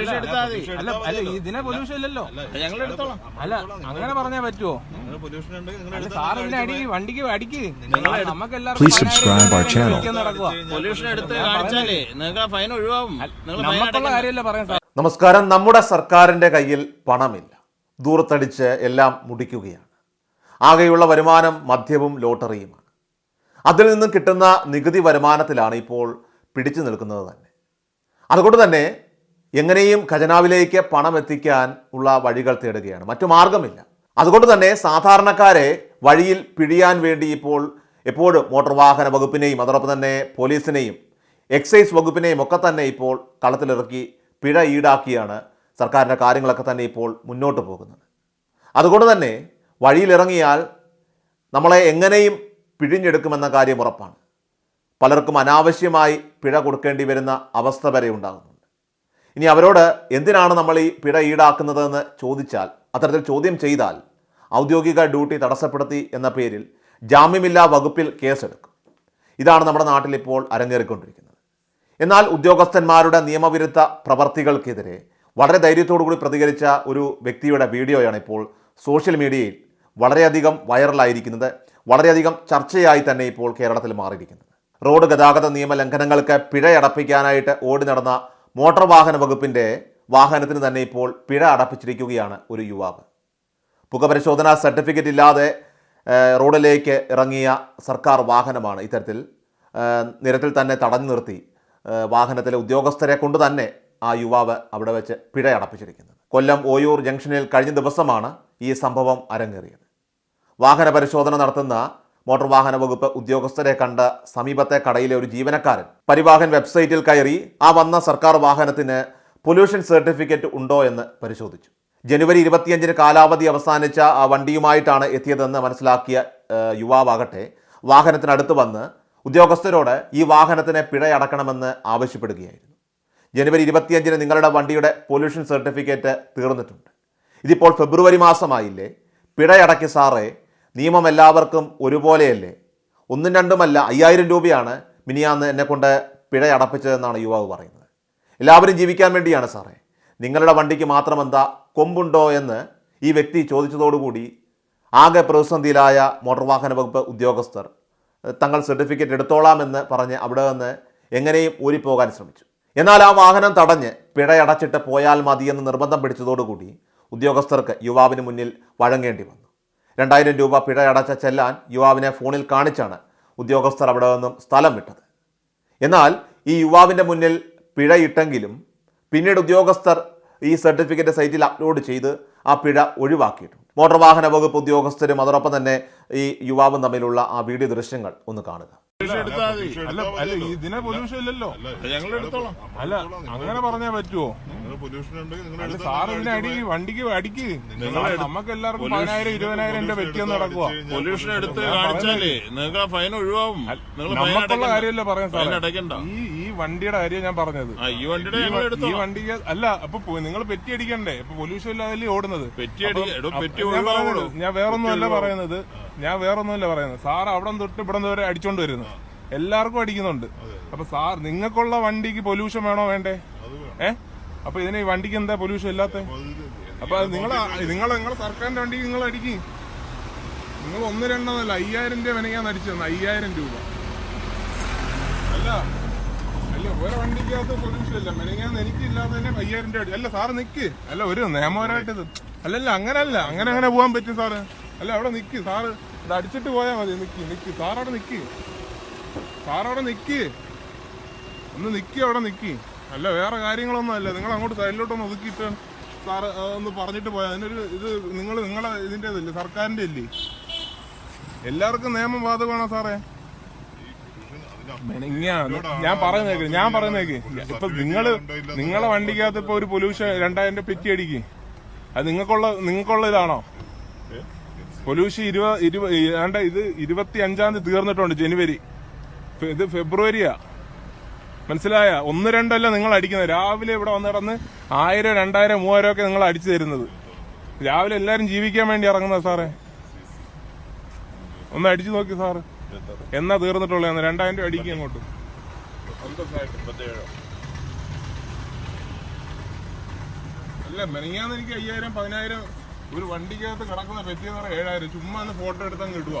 അല്ല ഇതിനെ പൊല്യൂഷൻ ഇല്ലല്ലോ. ഞങ്ങൾ എടുത്തോളാം. അല്ല അങ്ങനെ പറഞ്ഞാ പറ്റുമോ പൊല്യൂഷൻ ഉണ്ടെങ്കിൽ നിങ്ങൾ അല്ല സാർ ഇതിനെ അടി വണ്ടിക്ക് അടിക്ക്. നമുക്ക് പൊല്യൂഷൻ എടുത്ത് കാണിച്ചാലേ നിങ്ങൾക്ക് ഫൈൻ ഒഴിവാകും നിങ്ങൾ നമുക്കുള്ള കാര്യമല്ല പറയാൻ സാർ നമസ്കാരം. നമ്മുടെ സർക്കാരിന്റെ കയ്യിൽ പണമില്ല. ദൂരത്തടിച്ച് എല്ലാം മുടിക്കുകയാണ്. ആകെയുള്ള വരുമാനം മദ്യവും ലോട്ടറിയുമാണ്. അതിൽ നിന്നും കിട്ടുന്ന നികുതി വരുമാനത്തിലാണ് ഇപ്പോൾ പിടിച്ചു നിൽക്കുന്നത് തന്നെ. അതുകൊണ്ട് തന്നെ എങ്ങനെയും ഖജനാവിലേക്ക് പണം എത്തിക്കാൻ ഉള്ള വഴികൾ തേടുകയാണ്. മറ്റു മാർഗമില്ല അതുകൊണ്ട് തന്നെ സാധാരണക്കാരെ വഴിയിൽ പിഴിയാൻ വേണ്ടി ഇപ്പോൾ എപ്പോഴും മോട്ടോർ വാഹന വകുപ്പിനെയും അതോടൊപ്പം തന്നെ പോലീസിനെയും എക്സൈസ് വകുപ്പിനെയും ഒക്കെ തന്നെ ഇപ്പോൾ കളത്തിലിറക്കി പിഴ ഈടാക്കിയാണ് സർക്കാരിന്റെ കാര്യങ്ങളൊക്കെ തന്നെ ഇപ്പോൾ മുന്നോട്ട് പോകുന്നത്. അതുകൊണ്ട് തന്നെ വഴിയിലിറങ്ങിയാൽ നമ്മളെ എങ്ങനെയും പിഴിഞ്ഞെടുക്കുമെന്ന കാര്യം ഉറപ്പാണ്. പലർക്കും അനാവശ്യമായി പിഴ കൊടുക്കേണ്ടി വരുന്ന അവസ്ഥ വരെ ഉണ്ടാകുന്നുണ്ട്. ഇനി അവരോട് എന്തിനാണ് നമ്മൾ ഈ പിഴ ഈടാക്കുന്നതെന്ന് ചോദിച്ചാൽ അത്തരത്തിൽ ചോദ്യം ചെയ്താൽ ഔദ്യോഗിക ഡ്യൂട്ടി തടസ്സപ്പെടുത്തി എന്ന പേരിൽ ജാമ്യമില്ലാ വകുപ്പിൽ കേസെടുക്കും. ഇതാണ് നമ്മുടെ നാട്ടിൽ ഇപ്പോൾ അരങ്ങേറിക്കൊണ്ടിരിക്കുന്നത്. എന്നാൽ ഉദ്യോഗസ്ഥന്മാരുടെ നിയമവിരുദ്ധ പ്രവർത്തികൾക്കെതിരെ വളരെ ധൈര്യത്തോടു കൂടി പ്രതികരിച്ച ഒരു വ്യക്തിയുടെ വീഡിയോയാണ് ഇപ്പോൾ സോഷ്യൽ മീഡിയയിൽ വളരെയധികം വൈറലായിരിക്കുന്നത്. വളരെയധികം ചർച്ചയായി തന്നെ ഇപ്പോൾ കേരളത്തിൽ മാറിയിരിക്കുന്നത്. റോഡ് ഗതാഗത നിയമ ലംഘനങ്ങൾക്ക് പിഴയടപ്പിക്കാനായിട്ട് ഓടി നടന്ന മോട്ടോർ വാഹന വകുപ്പിന്റെ വാഹനത്തിന് തന്നെ ഇപ്പോൾ പിഴ അടപ്പിച്ചിരിക്കുകയാണ് ഒരു യുവാവ്. പുകപരിശോധനാ സർട്ടിഫിക്കറ്റ് ഇല്ലാതെ റോഡിലേക്ക് ഇറങ്ങിയ സർക്കാർ വാഹനമാണ് ഇത്തരത്തിൽ നിരത്തിൽ തന്നെ തടഞ്ഞു നിർത്തി വാഹനത്തിലെ ഉദ്യോഗസ്ഥരെ കൊണ്ട് തന്നെ ആ യുവാവ് അവിടെ വെച്ച് പിഴ അടപ്പിച്ചിരിക്കുന്നത് കൊല്ലം ഓയൂർ ജംഗ്ഷനിൽ കഴിഞ്ഞ ദിവസമാണ് ഈ സംഭവം അരങ്ങേറിയത്. വാഹന പരിശോധന നടത്തുന്ന മോട്ടോർ വാഹന വകുപ്പ് ഉദ്യോഗസ്ഥരെ കണ്ട സമീപത്തെ കടയിലെ ഒരു ജീവനക്കാരൻ പരിവാഹൻ വെബ്സൈറ്റിൽ കയറി ആ വന്ന സർക്കാർ വാഹനത്തിന് പൊല്യൂഷൻ സർട്ടിഫിക്കറ്റ് ഉണ്ടോ എന്ന് പരിശോധിച്ചു. ജനുവരി ഇരുപത്തിയഞ്ചിന് കാലാവധി അവസാനിച്ച ആ വണ്ടിയുമായിട്ടാണ് എത്തിയതെന്ന് മനസ്സിലാക്കിയ യുവാവാകട്ടെ വാഹനത്തിനടുത്ത് വന്ന് ഉദ്യോഗസ്ഥരോട് ഈ വാഹനത്തിന് പിഴയടക്കണമെന്ന് ആവശ്യപ്പെടുകയായിരുന്നു. ജനുവരി ഇരുപത്തിയഞ്ചിന് നിങ്ങളുടെ വണ്ടിയുടെ പൊല്യൂഷൻ സർട്ടിഫിക്കറ്റ് തീർന്നിട്ടുണ്ട്. ഇതിപ്പോൾ ഫെബ്രുവരി മാസമായില്ലേ. പിഴയടക്കി സാറേ നിയമം എല്ലാവർക്കും ഒരുപോലെയല്ലേ? ഒന്നും രണ്ടുമല്ല അയ്യായിരം രൂപയാണ് മിനിയാന്ന് എന്നെ കൊണ്ട് പിഴയടപ്പിച്ചതെന്നാണ് യുവാവ് പറയുന്നത്. എല്ലാവരും ജീവിക്കാൻ വേണ്ടിയാണ് സാറേ. നിങ്ങളുടെ വണ്ടിക്ക് മാത്രം എന്താ കൊമ്പുണ്ടോ എന്ന് ഈ വ്യക്തി ചോദിച്ചതോടുകൂടി ആകെ പ്രതിസന്ധിയിലായ മോട്ടോർ വാഹന വകുപ്പ് ഉദ്യോഗസ്ഥർ തങ്ങൾ സർട്ടിഫിക്കറ്റ് എടുത്തോളാമെന്ന് പറഞ്ഞ് അവിടെ നിന്ന് എങ്ങനെയും ഊരിപ്പോകാൻ ശ്രമിച്ചു. എന്നാൽ ആ വാഹനം തടഞ്ഞ് പിഴയടച്ചിട്ട് പോയാൽ മതിയെന്ന് നിർബന്ധം പിടിച്ചതോടുകൂടി ഉദ്യോഗസ്ഥർക്ക് യുവാവിന് മുന്നിൽ വഴങ്ങേണ്ടി വന്നു. രണ്ടായിരം രൂപ പിഴയടച്ച ചെല്ലാൻ യുവാവിനെ ഫോണിൽ കാണിച്ചാണ് ഉദ്യോഗസ്ഥർ അവിടെ നിന്നും സ്ഥലം വിട്ടത്. എന്നാൽ ഈ യുവാവിന്റെ മുന്നിൽ പിഴയിട്ടെങ്കിലും പിന്നീട് ഉദ്യോഗസ്ഥർ ഈ സർട്ടിഫിക്കറ്റ് സൈറ്റിൽ അപ്ലോഡ് ചെയ്ത് ആ പിഴ ഒഴിവാക്കിയിട്ടുണ്ട്. മോട്ടോർ വാഹന വകുപ്പ് ഉദ്യോഗസ്ഥരും അതോടൊപ്പം തന്നെ ഈ യുവാവും തമ്മിലുള്ള ആ വീഡിയോ ദൃശ്യങ്ങൾ ഒന്ന് കാണുക. അല്ല അല്ല ഇതിനെ പൊല്യൂഷൻ ഇല്ലല്ലോ. ഞങ്ങൾ എടുത്തോളാം. അല്ല അങ്ങനെ പറഞ്ഞാ പറ്റുമോ പൊല്യൂഷൻ ഉണ്ടെങ്കിൽ നിങ്ങൾ അല്ല സാർ ഇതിനെ അടി വണ്ടിക്ക് അടിക്ക്. നമുക്ക് എല്ലാവർക്കും പതിനായിരം ഇരുപതിനായിരം രൂപ വെറ്റിയെന്ന് നടക്കുക പൊല്യൂഷൻ എടുത്ത് കാണിച്ചാലേ നിങ്ങൾക്ക് ആ ഫൈൻ ഒഴിവാകും നമുക്കുള്ള കാര്യമല്ല പറയാൻ സാർ ഈ വണ്ടിയുടെ കാര്യം ഞാൻ പറഞ്ഞത്. ഈ വണ്ടിയുടെ ഈ ഞങ്ങൾ വ- ഈ എടുത്തോളാം. വണ്ടിക്ക് അല്ല അപ്പൊ നിങ്ങൾ പെറ്റി അടിക്കണ്ടേ? ഇപ്പൊ പൊല്യൂഷൻ ഇല്ലാതല്ലേ ഓടുന്നത്. പെറ്റി അടി അപ്പം- എടോ, അപ്പം പെറ്റി ഞാൻ. പറയുന്നത് ഞാൻ വേറൊന്നുമല്ല പറയുന്നത്. ഞാൻ വേറൊന്നുമല്ല പറയുന്നത്. സാർ അവിടെ തൊട്ട് ഇവിടെ വരെ അടിച്ചോണ്ട് വരുന്നു. എല്ലാവർക്കും അടിക്കുന്നുണ്ട്. അപ്പൊ സാർ നിങ്ങൾക്കുള്ള വണ്ടിക്ക് പൊല്യൂഷൻ വേണോ വേണ്ടേ? ഏ? അപ്പൊ ഇതിന് ഈ വണ്ടിക്ക് എന്താ പൊല്യൂഷൻ ഇല്ലാത്ത? അപ്പൊ നിങ്ങൾ നിങ്ങൾ നിങ്ങളെ സർക്കാരിന്റെ വണ്ടിക്ക് നിങ്ങൾ അടിക്കും. നിങ്ങൾ ഒന്ന് രണ്ടെന്നല്ല അയ്യായിരം രൂപ വേണമെങ്കിൽ അടിച്ചു തന്നെ അയ്യായിരം രൂപ. അല്ല വേറെ വണ്ടിക്കകത്ത് സൊല്യൂഷൻ ഇല്ല മെനങ്ങാന്ന് എനിക്കില്ലാതെ തന്നെ അയ്യായിരം രൂപ അല്ല സാറ് നിക്ക്. അല്ല ഒരു നിയമപരമായിട്ട് ഇത് അല്ലല്ല അങ്ങനല്ല. അങ്ങനെ അങ്ങനെ പോകാൻ പറ്റും സാറ്. അല്ല അവിടെ നിക്ക്. സാറ് ഇത് അടിച്ചിട്ട് പോയാൽ മതി. നിക്ക് നിക്ക്. സാറവിടെ നിക്ക്. സാറവിടെ നിക്ക്. ഒന്ന് നിക്ക് അവിടെ നിക്ക്. അല്ല വേറെ കാര്യങ്ങളൊന്നും അല്ല. നിങ്ങൾ അങ്ങോട്ട് സൈഡിലോട്ടൊന്ന് ഒതുക്കിയിട്ട് സാറ് ഒന്ന് പറഞ്ഞിട്ട് പോയാൽ അതിനൊരു ഇത് നിങ്ങൾ നിങ്ങളെ ഇതിന്റെതല്ലേ സർക്കാരിന്റെ ഇല്ലേ എല്ലാവർക്കും നിയമം ബാധകമാണോ സാറേ? മെനങ്ങാന്ന് ഞാൻ പറയുന്നേക്ക് ഞാൻ പറയുന്നേക്ക് ഇപ്പൊ നിങ്ങൾ നിങ്ങളെ വണ്ടിക്കകത്ത് ഇപ്പൊ ഒരു പൊല്യൂഷൻ രണ്ടായിരം രൂപ പെറ്റി അടിക്ക്. അത് നിങ്ങൾക്കുള്ള നിങ്ങൾക്കുള്ള ഇതാണോ? പൊല്യൂഷൻ ഇരുപത് ഇരുപത് ഇത് ഇരുപത്തി അഞ്ചാം തീയതി തീർന്നിട്ടുണ്ട് ജനുവരി. ഇത് ഫെബ്രുവരിയാ. മനസ്സിലായ? ഒന്ന് രണ്ടല്ല നിങ്ങൾ അടിക്കുന്നത്. രാവിലെ ഇവിടെ വന്ന് കിടന്ന് ആയിരം രണ്ടായിരം മൂവായിരം ഒക്കെ നിങ്ങൾ അടിച്ചു തരുന്നത്. രാവിലെ എല്ലാരും ജീവിക്കാൻ വേണ്ടി ഇറങ്ങുന്ന സാറേ. ഒന്ന് അടിച്ചു നോക്കി സാറ്. എന്നാ തീർന്നിട്ടുള്ളതെന്ന് രണ്ടായിരം രൂപ അടിക്കും അങ്ങോട്ട്. അല്ല മെനങ്ങാന്ന് എനിക്ക് അയ്യായിരം പതിനായിരം ഒരു വണ്ടിക്കകത്ത് കിടക്കുന്ന പറ്റിയെന്ന് പറയാം ഏഴായിരം. ചുമ്മാ ഒന്ന് ഫോട്ടോ എടുത്താൽ കിട്ടുക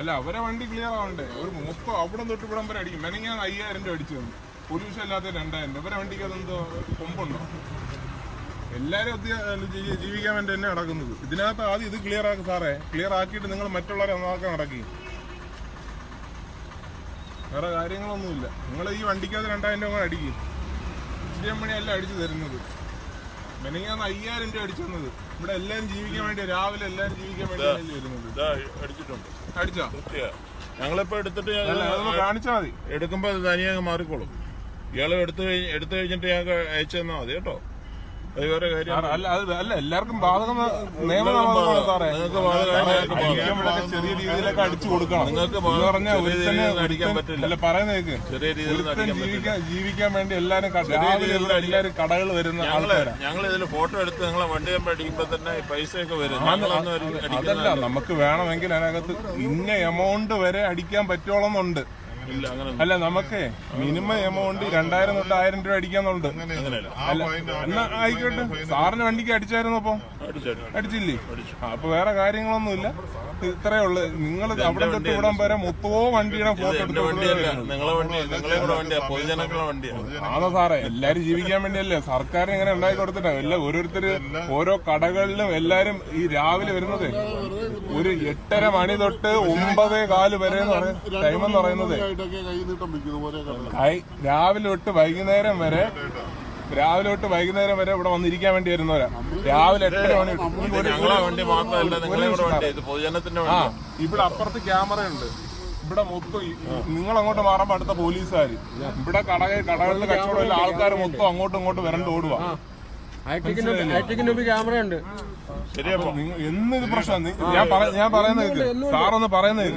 അല്ല അവരെ വണ്ടി ക്ലിയർ ആവണ്ടേ? ഒരു മൊത്തം അവിടെ തൊട്ട് ഇവിടം വരെ അടിക്കും. മെനങ്ങാന്ന് അയ്യായിരം രൂപ അടിച്ചു തന്നു. പൊല്യൂഷൻ അല്ലാത്ത രണ്ടായിരം രൂപ. ഇവരെ വണ്ടിക്കകത്ത് എന്തോ കൊമ്പുണ്ടോ? ജീ- ജീവിക്കാൻ വേണ്ടി തന്നെ നടക്കുന്നത്. ഇതിനകത്ത് ആദ്യം ഇത് ക്ലിയർ ആക്കി സാറേ. ക്ലിയർ ആക്കിയിട്ട് നിങ്ങൾ മറ്റുള്ളവരെ നന്നാക്കാൻ നടക്കി. വേറെ കാര്യങ്ങളൊന്നുമില്ല. നിങ്ങൾ ഈ വണ്ടിക്കകത്ത് രണ്ടായിരം രൂപ കൂടെ അടിക്കും. ഇച്ചിരി മണിയല്ല അടിച്ചു തരുന്നത്. മെനങ്ങാന്ന് അയ്യായിരം രൂപ അടിച്ചു തന്നത്. ഇവിടെ എല്ലാവരും ജീവിക്കാൻ വേണ്ടി രാവിലെ എല്ലാവരും ജീവിക്കാൻ വേണ്ടി വരുന്നത്. അടിച്ചിട്ടുണ്ട്. അടിച്ചോ? ഞങ്ങളിപ്പോ എടുത്തിട്ട് കാണിച്ചാ കാണിച്ചാൽ മതി. എടുക്കുമ്പോ അത് തനിയെ മാറിക്കോളും. ഇയാളെ എടുത്തു കഴിഞ്ഞ് എടുത്തു കഴിഞ്ഞിട്ട് ഞങ്ങൾക്ക് അയച്ചു തന്നാ മതി കേട്ടോ അത് വേറെ കാര്യം സാർ, അല്ല അല്ല എല്ലാവർക്കും ബാധകം നിയമമാണ് സാറേ. ചെറിയ രീതിയിലൊക്കെ അടിച്ചു കൊടുക്കണം. നിങ്ങൾക്ക് പറഞ്ഞാൽ അടിക്കാൻ പറ്റില്ല. അല്ല പറയുന്നേക്ക് ചെറിയ രീതിയിൽ ജീവിക്കാൻ ജീവിക്കാൻ വേണ്ടി എല്ലാരും എല്ലാരും കടകൾ വരുന്ന ആൾക്കാരാണ് ഞങ്ങൾ ഇതിൽ ഫോട്ടോ എടുത്ത് നിങ്ങളെ വണ്ടി അടിക്കുമ്പോ തന്നെ പൈസയൊക്കെ വരും. അതല്ല നമുക്ക് വേണമെങ്കിൽ അതിനകത്ത് ഇന്ന എമൗണ്ട് വരെ അടിക്കാൻ പറ്റോളന്നുണ്ട് അല്ല നമുക്ക് മിനിമം എമൗണ്ട് രണ്ടായിരം തൊട്ട് ആയിരം രൂപ അടിക്കാന്നുണ്ട്. എന്നാ ആയിക്കോട്ടെ. സാറിന് വണ്ടിക്ക് അടിച്ചായിരുന്നു അപ്പൊ? അടിച്ചില്ലേ? അപ്പൊ വേറെ കാര്യങ്ങളൊന്നുമില്ല. ഇത്രേ ഉള്ളു. നിങ്ങൾ അവിടെ തൊട്ട് ഇവിടം വരെ മുപ്പതോ വണ്ടിയുടെ ഫോട്ടോ ആണോ സാറേ? എല്ലാരും ജീവിക്കാൻ വേണ്ടിയല്ലേ? സർക്കാർ ഇങ്ങനെ ഉണ്ടാക്കി കൊടുത്തിട്ടാ? എല്ലാ ഓരോരുത്തര് ഓരോ കടകളിലും എല്ലാരും ഈ രാവിലെ വരുന്നത്. ഒരു എട്ടര മണി തൊട്ട് ഒമ്പതേ കാൽ വരെ ടൈം എന്ന് പറയുന്നത്. രാവിലെ തൊട്ട് വൈകുന്നേരം വരെ രാവിലെ തൊട്ട് വൈകുന്നേരം വരെ ഇവിടെ വന്നിരിക്കാൻ വേണ്ടി വരുന്നവരാ. രാവിലെ എട്ടര മണി ഞങ്ങളെ വണ്ടി മാത്രമല്ല നിങ്ങളെ വണ്ടി ഇത് പൊതുജനത്തിന്റെ ആ ഇവിടെ അപ്പുറത്ത് ക്യാമറ ഉണ്ട് ഇവിടെ മൊത്തം നിങ്ങൾ അങ്ങോട്ട് മാറുമ്പോ അടുത്ത പോലീസുകാർ ഇവിടെ കട കടകളിൽ കച്ചവടമില്ല ആൾക്കാർ മൊത്തം അങ്ങോട്ടും ഇങ്ങോട്ടും വരണ്ട് ഓടുവാ ഹൈടെക്കിന് മുമ്പ് ക്യാമറ ഉണ്ട് ശരിയപ്പോ നിങ്ങൾ എന്നിത് പ്രശ്നം? ഞാൻ ഞാൻ പറയുന്നത്. സാറൊന്ന് പറയുന്നത്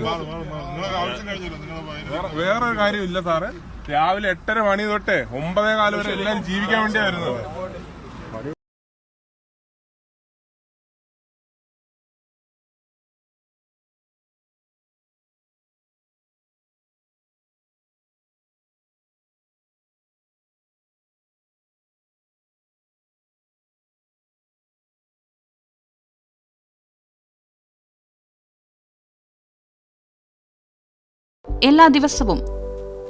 വേറെ വേറൊരു കാര്യമില്ല സാറ്. രാവിലെ എട്ടര മണി തൊട്ട് ഒമ്പതേ കാലം വരെ എല്ലാവരും ജീവിക്കാൻ വേണ്ടി എല്ലാ ദിവസവും